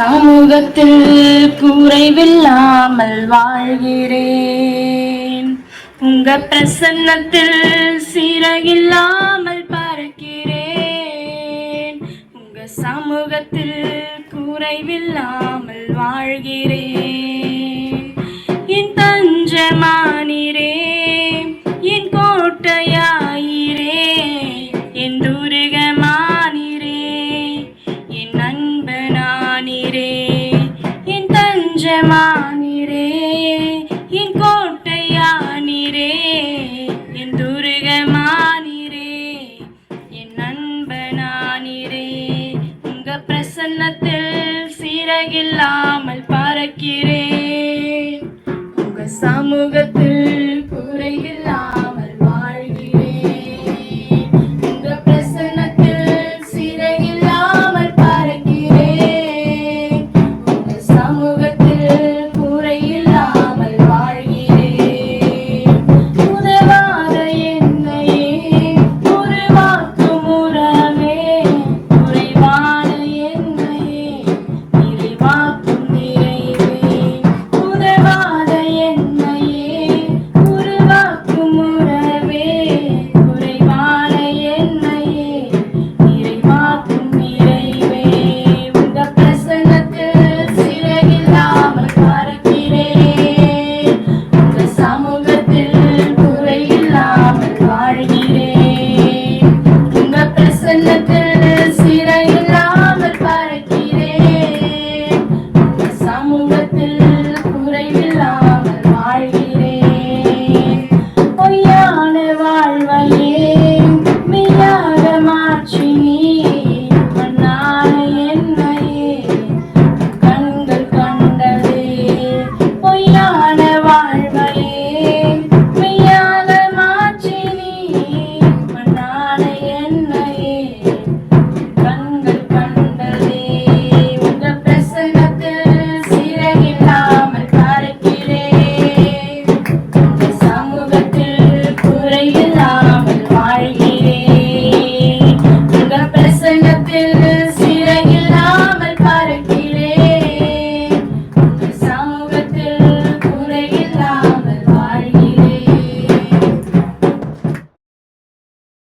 சமூகத்தில் குறைவில்லாமல் வாழ்கிறேன். உங்க பிரசன்னத்தில் சிறகில்லாமல் பறக்கிறேன். உங்க சமூகத்தில் குறைவில்லாமல் வாழ்கிறேன். அம்மா நீரே என் கோட்டையா நீரே என் துருகமா நீரே என் நண்பனா உங்க பிரசன்னத்தில் சீரகில்லாமல் பறக்கிறேன்.